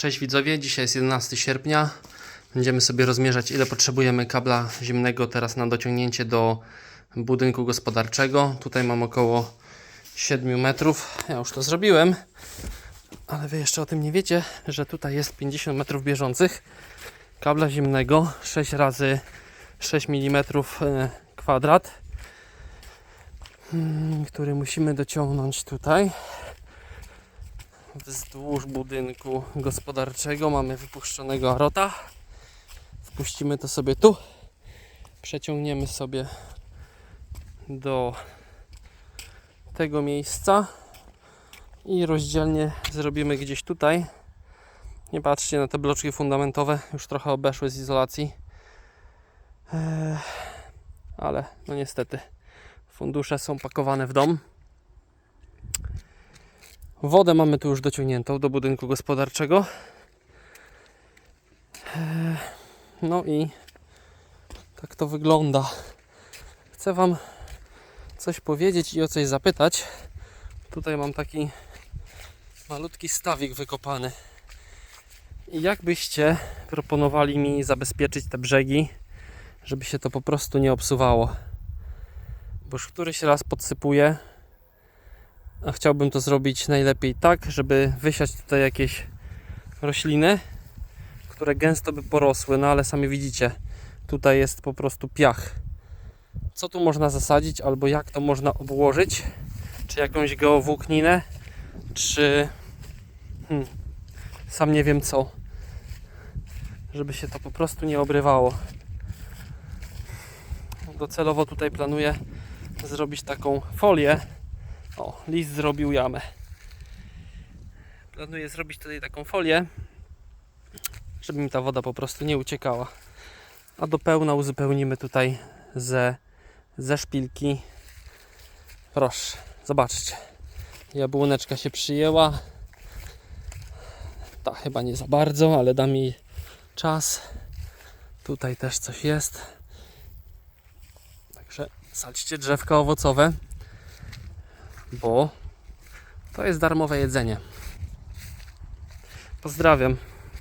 Cześć widzowie, dzisiaj jest 11 sierpnia. Będziemy sobie rozmierzać ile potrzebujemy kabla ziemnego teraz na dociągnięcie do budynku gospodarczego. Tutaj mam około 7 metrów. Ja już to zrobiłem, ale wy jeszcze o tym nie wiecie, że tutaj jest 50 metrów bieżących kabla ziemnego 6 razy 6 mm e, kwadrat, mm, który musimy dociągnąć tutaj wzdłuż budynku gospodarczego mamy wypuszczonego arota. Wpuścimy to sobie tu. Przeciągniemy sobie do tego miejsca i rozdzielnie zrobimy gdzieś tutaj. Nie patrzcie na te bloczki fundamentowe, już trochę obeszły z izolacji. Eee, ale no niestety fundusze są pakowane w dom. Wodę mamy tu już dociągniętą do budynku gospodarczego. Eee, No i tak to wygląda. Chcę Wam coś powiedzieć i o coś zapytać. Tutaj mam taki malutki stawik wykopany. I jak byście proponowali mi zabezpieczyć te brzegi, żeby się to po prostu nie obsuwało? Bo już któryś raz podsypuję, a chciałbym to zrobić najlepiej tak, żeby wysiać tutaj jakieś rośliny, które gęsto by porosły, no ale sami widzicie, tutaj jest po prostu piach. Co tu można zasadzić, albo jak to można obłożyć? Czy jakąś geowłókninę, czy hmm, sam nie wiem co, żeby się to po prostu nie obrywało. Docelowo tutaj planuję zrobić taką folię, o, list zrobił jamę. Planuję zrobić tutaj taką folię, żeby mi ta woda po prostu nie uciekała. A do pełna uzupełnimy tutaj ze, ze szpilki. Proszę, zobaczcie. Jabłoneczka się przyjęła. Ta chyba nie za bardzo, ale dam jej czas. Tutaj też coś jest. Także sadźcie drzewka owocowe bo to jest darmowe jedzenie. Pozdrawiam.